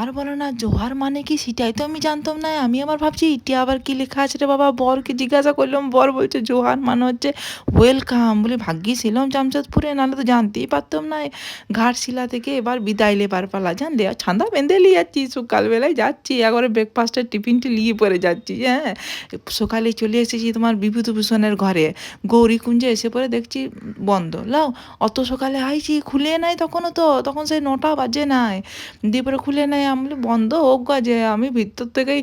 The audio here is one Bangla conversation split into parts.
আর বলো না, জোহার মানে কি? সেটাই তো আমি জানতাম না। আমি আবার ভাবছি, ইটি আবার কি লেখা আছে রে বাবা? বরকে জিজ্ঞাসা করলাম, বর বলছে, জোহার মানে হচ্ছে ওয়েলকাম বলে ভাগ্যি ছিলাম জামশেদপুরে। নাহলে তো জানতেই পারতাম না। ঘাটশিলা থেকে এবার বিদায় লেবার পালা। জানলে আর ছান্দা বেঁধে নিয়ে যাচ্ছি। সকালবেলায় যাচ্ছি, একবারে ব্রেকফাস্টের টিফিনটি নিয়ে পরে যাচ্ছি হ্যাঁ? সকালে চলে এসেছি তোমার বিভূতিভূষণের ঘরে। গৌরীকুঞ্জে এসে পরে দেখছি বন্ধ। লাও, অত সকালে আইছি, খুলে নাই তখনও তো। তখন সেই নটা বাজে নাই। দিয়ে পরে খুলে নাই আমি বন্ধ হোক যে আমি ভিতর থেকেই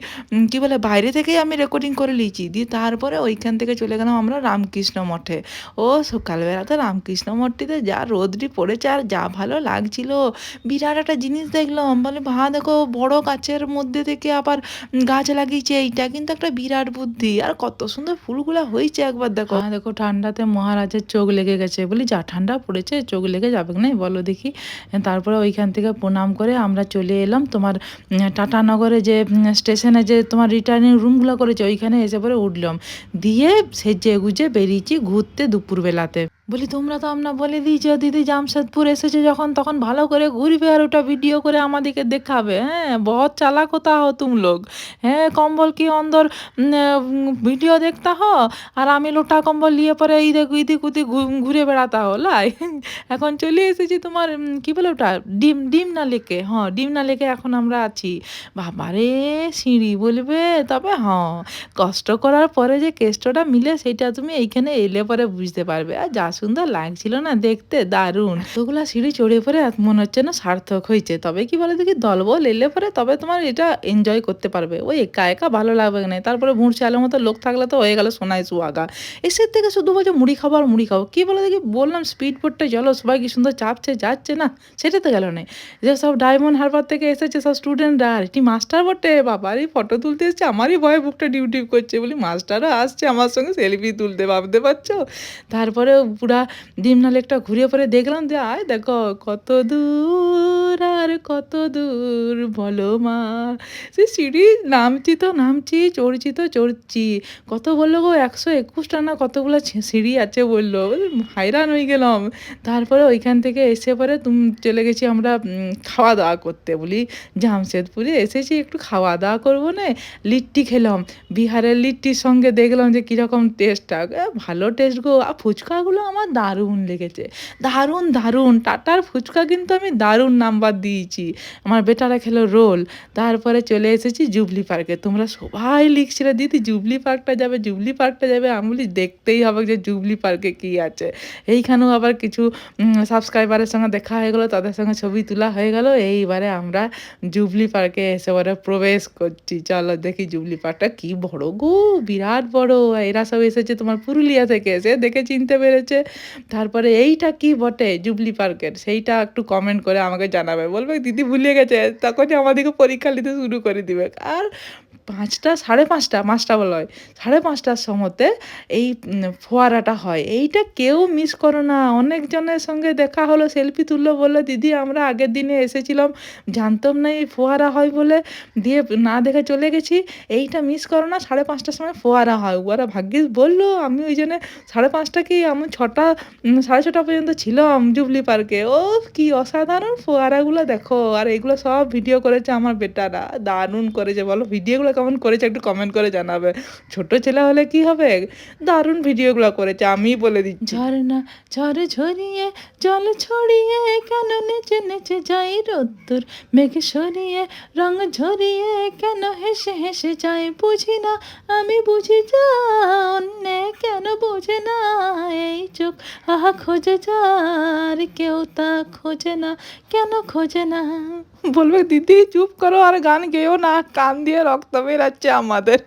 কি বলে, বাইরে থেকেই আমি রেকর্ডিং করে নিয়েছি দিয়ে তারপরে ওইখান থেকে চলে গেলাম আমরা রামকৃষ্ণ মঠে। ও সকালবেলাতে রামকৃষ্ণ মঠটিতে যা রোদটি পড়েছে আর যা ভালো লাগছিল। বিরাট একটা জিনিস দেখলাম। বলে ভা দেখো, বড় গাছের মধ্যে থেকে আবার গাছ লাগিয়েছে এইটা। কিন্তু একটা বিরাট বুদ্ধি। আর কত সুন্দর ফুলগুলো হয়েছে একবার দেখো। হ্যাঁ দেখো, ঠান্ডাতে মহারাজের চোখ লেগে গেছে। বলি, যা ঠান্ডা পড়েছে, চোখ লেগে যাবে না? বলো দেখি। তারপরে ওইখান থেকে প্রণাম করে আমরা চলে এলাম। তোমার টাটানগরে যে স্টেশনে যে তোমার রিটার্নিং রুমগুলো করেছে, ওইখানে এসে পরে উঠলাম। দিয়ে সেজে গুজে বেরিয়েছি ঘুরতে দুপুরবেলাতে। বলি, তোমরা তো আমরা বলে দিয়েছ দিদি জামশেদপুর এসেছে যখন, তখন ভালো করে ঘুরবে আর ওটা ভিডিও করে আমাদেরকে দেখাবে। হ্যাঁ বহুত চালাক হতা হো তুম লোক। হ্যাঁ কম্বল কি অন্দর ভিডিও দেখতা হো আর আমি লোটা কম্বল নিয়ে পরে ইদিক ইদিক উদিক ঘুরে বেড়াতা হো লাই? এখন চলে এসেছি তোমার কি বলে ওটা? ডিম ডিম না লেকে? হ্যাঁ ডিম না লেকে এখন আমরা আছি। বাবারে, সিঁড়ি বলবে? তবে হ্যাঁ কষ্ট করার পরে যে কেষ্টটা মিলে সেটা তুমি এইখানে এলে পরে বুঝতে পারবে। আর যা সুন্দর লাগছিল না দেখতে? দারুণ। এতগুলা সিঁড়ি চড়ে পরে মনে হচ্ছে না সার্থক হয়েছে। তবে কি বলে দেখি, দলবল এলে পরে তবে তোমার এটা এনজয় করতে পারবে। ওই একা একা ভালো লাগবে না। তারপরে ভুঁড় চালের মতো লোক থাকলে তো হয়ে গেল সোনায় সুয়াগা। এসের থেকে শুধু বলছে, মুড়ি খাব আর মুড়ি খাব। কি বলে দেখি, বললাম স্পিড বোটটা চলো, সবাই কি সুন্দর চাপছে, যাচ্ছে না? সেটা তো গেল না। যে সব ডায়মন্ড হারবার থেকে এসেছে সব স্টুডেন্টরা আর এটি মাস্টার বটে বাবারই ফটো তুলতে এসছে? আমারই ভয়ে বুকটা ডিউটি করছে। বলি মাস্টারও আসছে আমার সঙ্গে সেলফি তুলতে, ভাবতে পারছ? তারপরে পুরা ডিমনা লেকটা ঘুরে পরে দেখলাম যে, আয় দেখো কত দূর আর কত দূর বলো মা। সে সিঁড়ি নামছি তো নামছি, চড়ছি তো চড়ছি। কত বলল গো, একশো একুশটা না কতগুলো সিঁড়ি আছে বলল। হাইরান হয়ে গেলাম। তারপরে ওইখান থেকে এসে পরে তুমি চলে গেছি আমরা খাওয়া দাওয়া করতে বলি। জামশেদপুরে এসেছি, একটু খাওয়া দাওয়া করব না। লিট্টি খেলাম। বিহারের লিট্টির সঙ্গে দেখলাম যে কীরকম টেস্টটা ভালো টেস্ট গো। আর ফুচকাগুলো আমার দারুণ লেগেছে। দারুণ দারুণ। টাটার ফুচকা কিন্তু আমি দারুণ নাম্বার দিয়েছি। আমার বেটারা খেলো রোল। তারপরে চলে এসেছি জুবলি পার্কে। তোমরা সবাই লিখছিলে, দিদি, জুবলি পার্কটা যাবে, জুবলি পার্কটা যাবে। আমি বলি, দেখতেই হবে যে জুবলি পার্কে কী আছে। এইখানেও আবার কিছু সাবস্ক্রাইবারের সঙ্গে দেখা হয়ে গেলো, তাদের সঙ্গে ছবি তোলা হয়ে গেল। এইবারে আমরা জুবলি পার্কে এসে পরে প্রবেশ করছি। চলো দেখি জুবলি পার্কটা কি বড় গো, বিরাট বড়। এরা সব এসেছে তোমার পুরুলিয়া থেকে এসে, দেখে চিনতে পেরেছে। তারপরে এইটা কি বটে? জুবলি পার্কের। সেইটা একটু কমেন্ট করে আমাকে জানাবে। বলবে, দিদি ভুলে গেছে। তখনই আমাদেরকে পরীক্ষা নিতে শুরু করে দিবে। আর পাঁচটা, সাড়ে পাঁচটা পাঁচটা বলা হয়। সাড়ে পাঁচটার সময়তে এই ফোয়ারাটা হয়। এইটা কেউ মিস করো না। অনেকজনের সঙ্গে দেখা হলো সেলফি তুললো বলল দিদি, আমরা আগের দিনে এসেছিলাম, জানতাম না এই ফোয়ারা হয় বলে, দিয়ে না দেখে চলে গেছি। এইটা মিস করো না, সাড়ে পাঁচটার সময় ফোয়ারা হয়। ওরা ভাগ্যিস বলল, আমি ওই জন্য সাড়ে পাঁচটা কি আমি ছটা সাড়ে ছটা পর্যন্ত ছিলাম জুবলি পার্কে? ও, কি অসাধারণ ফোয়ারাগুলো দেখো। আর এগুলো সব ভিডিও করেছে আমার বেটারা। দারুণ করেছে। বলো ভিডিওগুলো কেমন করেছে একটু কমেন্ট করে জানাবে। ছোট ছেলে হলে কি হবে? দারুণ ভিডিওগুলো করেছে আমি বলে দিচ্ছি। ঝর্ণা ঝড় ঝরিয়ে জল ছড়িয়ে কেন নেচে নেচে যাই রোদ্দুর? মেঘে সরিয়ে রং ঝরিয়ে কেন হেসে হেসে যাই বুঝি না আমি বুঝি যা অন্যে কেন বোঝে না এই চোখ? আহা খোঁজে যার কেউ তা খোঁজে না কেন খোঁজে না? বলবে দিদি চুপ করো আর গান গেও না কান দিয়ে রক্ত বেরাচ্ছে আমাদের।